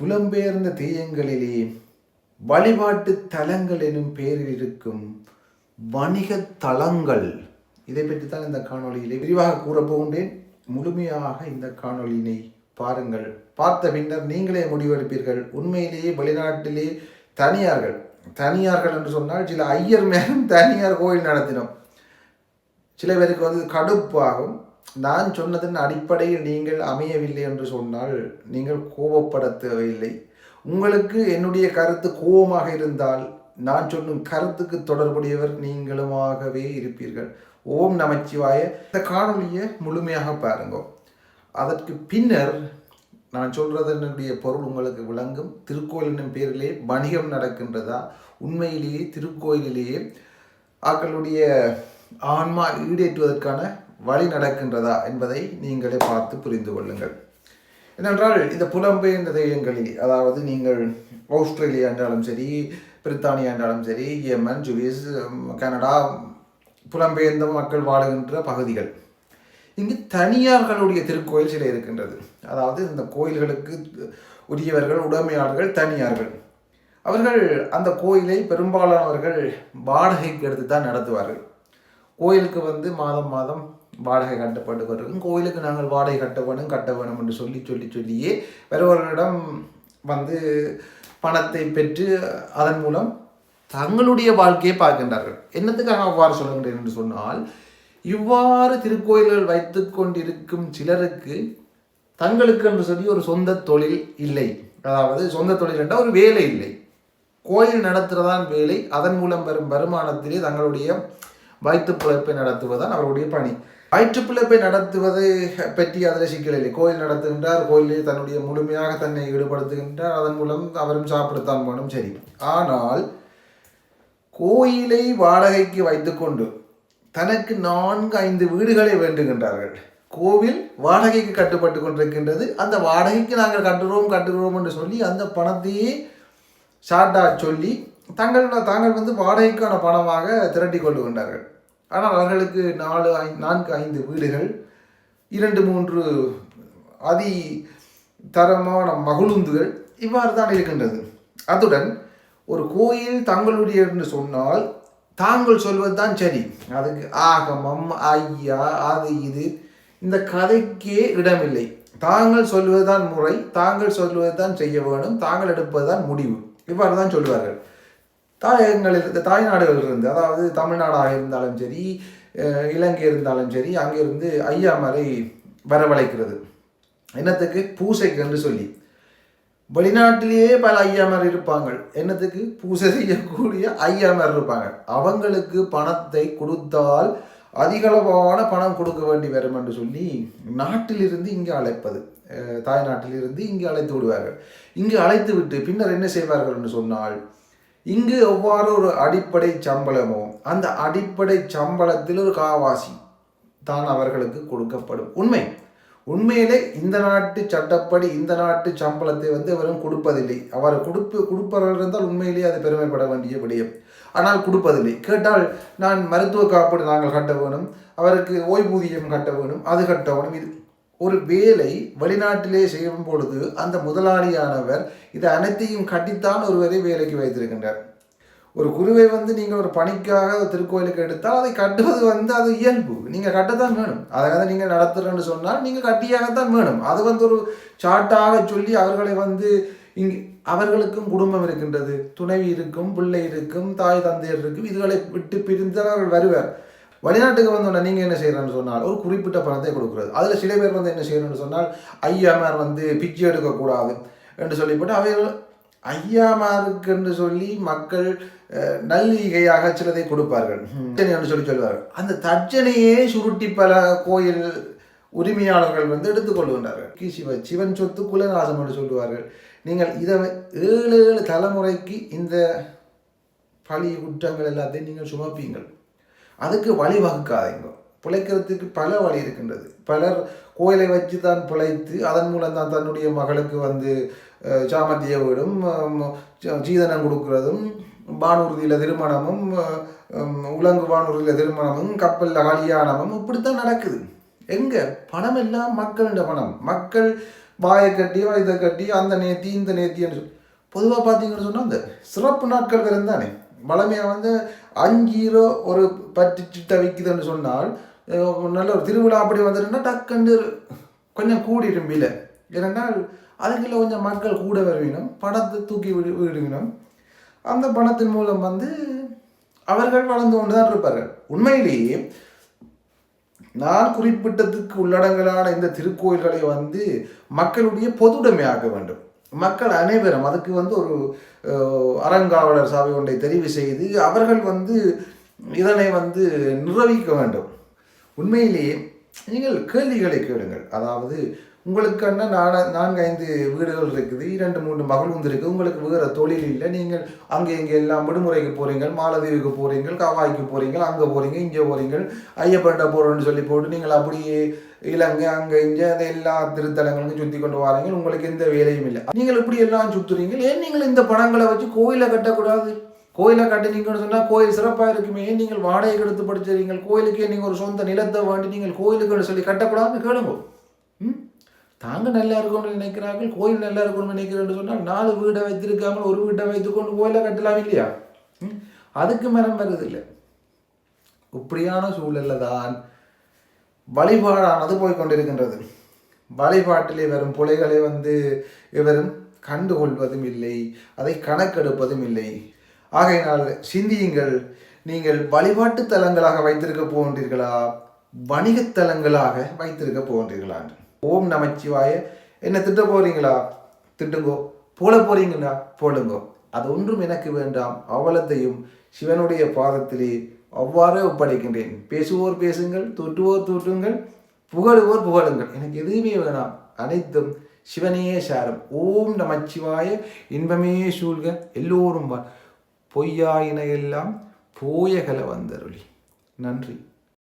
புலம்பெயர்ந்த தெய்யங்களிலே வழிபாட்டு தலங்கள் எனும் பெயரில் இருக்கும் வணிக தளங்கள் இதை பற்றி தான் இந்த காணொளியிலே விரிவாக கூறப்போகின்றேன் முழுமையாக இந்த காணொலியினை பாருங்கள். பார்த்த பின்னர் நீங்களே முடிவெடுப்பீர்கள். உண்மையிலேயே வெளிநாட்டிலே தனியார்கள் தனியார்கள் என்று சொன்னால் சில ஐயர் மேலும் தனியார் கோயில் நடத்தினோம். சில பேருக்கு வந்து கடுப்பாகும். நான் சொன்னதன் அடிப்படையில் நீங்கள் அமையவில்லை என்று சொன்னால் நீங்கள் கோபப்பட தேவையில்லை உங்களுக்கு என்னுடைய கருத்து கோபமாக இருந்தால் நான் சொன்னும் கருத்துக்கு தொடர்புடையவர் நீங்களுமாகவே இருப்பீர்கள். ஓம் நமச்சிவாய. இந்த காணொலியை முழுமையாக பாருங்க. அதற்கு பின்னர் நான் சொல்றதனுடைய பொருள் உங்களுக்கு விளங்கும். திருக்கோயில் என்னும் பேரிலே வணிகம் நடக்கின்றதா? உண்மையிலேயே திருக்கோயிலிலேயே ஆக்களுடைய ஆன்மா ஈடேற்றுவதற்கான வழி நடக்கின்றதா என்பதை நீங்களே பார்த்து புரிந்து கொள்ளுங்கள். ஏனென்றால் இந்த புலம்பெயர்ந்த தெய்வங்களில் அதாவது நீங்கள் ஆஸ்திரேலியா என்றாலும் சரி பிரித்தானியா என்றாலும் சரி யமன் ஜுவிஸ் கனடா புலம்பெயர்ந்த மக்கள் வாழுகின்ற பகுதிகள். இங்கு தனியார்களுடைய திருக்கோயில் சில இருக்கின்றது. அதாவது இந்த கோயில்களுக்கு உரியவர்கள் உடைமையாளர்கள் தனியார்கள். அவர்கள் அந்த கோயிலை பெரும்பாலானவர்கள் வாடகைக்கு எடுத்து தான் நடத்துவார்கள். கோயிலுக்கு வந்து மாதம் மாதம் வாடகை கட்டப்பட்டு வரும் கோயிலுக்கு நாங்கள் வாடகை கட்ட வேணும் கட்ட வேணும் என்று சொல்லி சொல்லி சொல்லியே வருபவர்களிடம் வந்து பணத்தை பெற்று அதன் மூலம் தங்களுடைய வாழ்க்கையை பார்க்கின்றார்கள். என்னத்துக்காக அவ்வாறு சொல்லுகின்றேன் என்று சொன்னால் இவ்வாறு திருக்கோயில்கள் வைத்து கொண்டிருக்கும் சிலருக்கு தங்களுக்கு என்று சொல்லி ஒரு சொந்த தொழில் இல்லை. அதாவது சொந்த தொழில் என்றால் ஒரு வேலை இல்லை. கோயில் நடத்துகிறதான் வேலை. அதன் மூலம் வரும் வருமானத்திலே தங்களுடைய வைத்து பிழைப்பை நடத்துவதுதான் அவருடைய பணி. வயிற்று நடத்துவது நடத்துவதை பற்றி அதில் சிக்கல் இல்லை. கோயில் நடத்துகின்றார் கோயிலில் தன்னுடைய முழுமையாக தன்னை ஈடுபடுத்துகின்றார். அதன் மூலம் அவரும் சாப்பிடத்தான் போனும் சரி. ஆனால் கோயிலை வாடகைக்கு வைத்துக்கொண்டு தனக்கு நான்கு ஐந்து வீடுகளை வேண்டுகின்றார்கள். கோவில் வாடகைக்கு கட்டுப்பட்டு கொண்டிருக்கின்றது. அந்த வாடகைக்கு நாங்கள் கட்டுறோம் கட்டுகிறோம் என்று சொல்லி அந்த பணத்தையே ஷார்ட்டா சொல்லி தங்கள் தாங்கள் வந்து வாடகைக்கான பணமாக திரட்டி கொள்ளுகின்றார்கள். ஆனால் அவர்களுக்கு நாலு ஐ நான்கு ஐந்து வீடுகள் இரண்டு மூன்று அதி தரமான மகளுந்துகள் இவ்வாறு தான் இருக்கின்றது. அத்துடன் ஒரு கோயில் தங்களுடைய என்று சொன்னால் தாங்கள் சொல்வது தான் சரி. அதுக்கு ஆகமம் ஐயா அது இது இந்த கதைக்கே இடமில்லை. தாங்கள் சொல்வதுதான் முறை தாங்கள் சொல்வது தான் செய்ய வேண்டும் தாங்கள் எடுப்பதுதான் முடிவு. இவ்வாறு தான் சொல்வார்கள். தாயகங்களில் தாய்நாடுகள் இருந்து அதாவது தமிழ்நாடாக இருந்தாலும் சரி இலங்கை இருந்தாலும் சரி அங்கிருந்து ஐயாமரை வரவழைக்கிறது. என்னத்துக்கு? பூசைக்கு என்று சொல்லி. வெளிநாட்டிலேயே பல ஐயாமர் இருப்பாங்க என்னத்துக்கு? பூசை செய்யக்கூடிய ஐயாமர் இருப்பாங்க அவங்களுக்கு பணத்தை கொடுத்தால் அதிகளவான பணம் கொடுக்க வேண்டி வரும் என்று சொல்லி நாட்டிலிருந்து இங்கே அழைப்பது. தாய்நாட்டிலிருந்து இங்கே அழைத்து விடுவார்கள். இங்கே அழைத்து விட்டு பின்னர் என்ன செய்வார்கள் என்று சொன்னால் இங்கு எவ்வாறு ஒரு அடிப்படை சம்பளமோ அந்த அடிப்படை சம்பளத்தில் ஒரு காவாசி தான் அவர்களுக்கு கொடுக்கப்படும். உண்மை. உண்மையிலே இந்த நாட்டு சட்டப்படி இந்த நாட்டு சம்பளத்தை வந்து அவரும் கொடுப்பதில்லை. அவர் கொடுப்பு கொடுப்பவர்கள் இருந்தால் உண்மையிலேயே அது பெருமைப்பட வேண்டிய விடயம். ஆனால் கொடுப்பதில்லை. கேட்டால் நான் மருத்துவ காப்பீடு நாங்கள் கட்ட வேணும் அவருக்கு ஓய்வூதியம் கட்ட வேணும் அது கட்ட வேணும் இது ஒரு வேலை வெளிநாட்டிலே செய்யும் பொழுது அந்த முதலாளியானவர் இது அனைத்தையும் கட்டித்தான் ஒருவரை வேலைக்கு வைத்திருக்கின்றார். ஒரு குருவை வந்து நீங்கள் ஒரு பணிக்காக திருக்கோயிலுக்கு எடுத்தால் அதை கட்டுவது வந்து அது இயல்பு. நீங்கள் கட்டத்தான் வேணும். அதை நீங்கள் நடத்துகிறேன்னு சொன்னால் நீங்கள் கட்டியாகத்தான் வேணும். அது வந்து ஒரு சாட்டாக சொல்லி அவர்களை வந்து இங்கே அவர்களுக்கும் குடும்பம் இருக்கின்றது. துணைவி இருக்கும் பிள்ளை இருக்கும் தாய் தந்தையர் இருக்கும் இதுகளை விட்டு பிரிந்து அவர்கள் வருவார். வெளிநாட்டுக்கு வந்தோடனே நீங்கள் என்ன செய்யறேன்னு சொன்னால் ஒரு குறிப்பிட்ட பணத்தை கொடுக்குறது. அதில் சில பேர் வந்து என்ன செய்யணும்னு சொன்னால் ஐயாமார் வந்து பிச்சை எடுக்கக்கூடாது என்று சொல்லிவிட்டு அவைகள் ஐயாமாருக்கு என்று சொல்லி மக்கள் நல்லிகையாக சிலதை கொடுப்பார்கள். என்று சொல்லி சொல்வார்கள். அந்த தட்சணையே சுருட்டி பல கோயில் உரிமையாளர்கள் வந்து எடுத்துக்கொள்கின்றார்கள் கி. சிவ சிவன் சொத்து குலநாசம் என்று சொல்லுவார்கள். நீங்கள் இதை ஏழு ஏழு தலைமுறைக்கு இந்த பழி குற்றங்கள் எல்லாத்தையும் நீங்கள் சுமப்பீங்கள். அதுக்கு வழிவகுக்காதீங்க பிழைக்கிறதுக்கு பல வழி இருக்கின்றது. பலர் கோயிலை வச்சு தான் பிழைத்து அதன் மூலம் தான் தன்னுடைய மகளுக்கு வந்து சாமத்திய வீடும் சீதனம் கொடுக்கறதும் வானூர்தியில் திருமணமும் உலங்கு வானூர்தியில் திருமணமும் கப்பலில் கல்யாணமும் இப்படித்தான் நடக்குது. எங்கே? பணம் எல்லாம் மக்களிட பணம். மக்கள் வாயை கட்டி இதை கட்டி அந்த நேத்தி இந்த நேத்தின்னு சொல்லி பொதுவாக பார்த்தீங்கன்னு சொன்னால் அந்த சிறப்பு நாட்கள் இருந்தானே தானே வளமையாக வந்து அஞ்சு ஒரு பத்து சிட்டை விற்குதுன்னு சொன்னால் நல்ல ஒரு திருவிழா அப்படி வந்துட்டுன்னா டக்குன்னு கொஞ்சம் கூடிடும் விலை. ஏனென்றால் அதுக்குள்ள கொஞ்சம் மக்கள் கூட வருவினும் பணத்தை தூக்கி விடு விடுவினும். அந்த பணத்தின் மூலம் வந்து அவர்கள் வளர்ந்து கொண்டு தான் இருப்பார்கள். உண்மையிலேயே நான் குறிப்பிட்டதுக்கு உள்ளடங்கலான இந்த திருக்கோயில்களை வந்து மக்களுடைய பொதுடைமையாக்க வேண்டும். மக்கள் அனைவரும் அதுக்கு வந்து ஒரு அறங்காவலர் சபை ஒன்றை தெரிவு செய்து அவர்கள் வந்து இதனை வந்து நிர்வகிக்க வேண்டும். உண்மையிலேயே நீங்கள் கேள்விகளை கேளுங்கள். அதாவது உங்களுக்கான நான நான்கு ஐந்து வீடுகள் இருக்குது. இரண்டு மூன்று மகள் இருக்குது உங்களுக்கு வேறு தொழில் இல்லை. நீங்கள் அங்கே இங்கே எல்லாம் விடுமுறைக்கு போகிறீங்க மாலதீவுக்கு போகிறீங்க கவாய்க்கு போகிறீங்க அங்கே போகிறீங்க இங்கே போகிறீங்க ஐயப்பன்ட்ட போகிறோன்னு சொல்லி போட்டு நீங்கள் அப்படியே இலங்கை அங்கே இங்கே அந்த எல்லா திருத்தலங்களுக்கும் சுற்றி கொண்டு வரீங்க உங்களுக்கு எந்த வேலையும் இல்லை. நீங்கள் இப்படி எல்லாம் சுற்றுறீங்க ஏன் நீங்கள் இந்த பணங்களை வச்சு கோயிலை கட்டக்கூடாது? கோயிலை கட்டினீங்கன்னு சொன்னால் கோயில் சிறப்பாக இருக்குமே. ஏன் நீங்கள் வாடகை எடுத்து படிச்சிருக்கீங்க கோயிலுக்கே நீங்கள் ஒரு சொந்த நிலத்தை வாண்டி நீங்கள் கோயிலுக்குன்னு சொல்லி கட்டக்கூடாதுன்னு கேளுங்க. ம்? தாங்க நல்லா இருக்கணும்னு நினைக்கிறார்கள் கோயில் நல்லா இருக்கணும்னு நினைக்கிறேன்னு சொன்னால் நாலு வீடை வைத்திருக்காமல் ஒரு வீட்டை வைத்துக்கொண்டு கோயிலை கட்டலாம் இல்லையா? அதுக்கு மரம் வருது இல்லை இப்படியான சூழல்ல தான் வழிபாடானது போய் கொண்டிருக்கின்றது வழிபாட்டிலே வரும் புலைகளை வந்து இவரும் கண்டுகொள்வதும் இல்லை அதை கணக்கெடுப்பதும் இல்லை. ஆகையினால் சிந்தியுங்கள் நீங்கள் வழிபாட்டு தலங்களாக வைத்திருக்க போகின்றீர்களா? வணிகத் தலங்களாக வைத்திருக்க போகின்றீர்களா என்று. ஓம் நமச்சிவாய. என்ன திட்ட போறீங்களா? திட்டுங்கோ. போல போறீங்களா? போடுங்கோ. அது ஒன்றும் எனக்கு வேண்டாம். அவலத்தையும் சிவனுடைய பாதத்திலே அவ்வாறே ஒப்படைக்கின்றேன். பேசுவோர் பேசுங்கள் தூற்றுவோர் தூற்றுங்கள் புகழுவோர் புகழுங்கள். எனக்கு எதுவுமே வேணாம். அனைத்தும் சிவனையே சாரம். ஓம் நமச்சிவாய. இன்பமே சூழ்க. எல்லோரும் பொய்யாயின எல்லாம் போயகல வந்தருளி. நன்றி.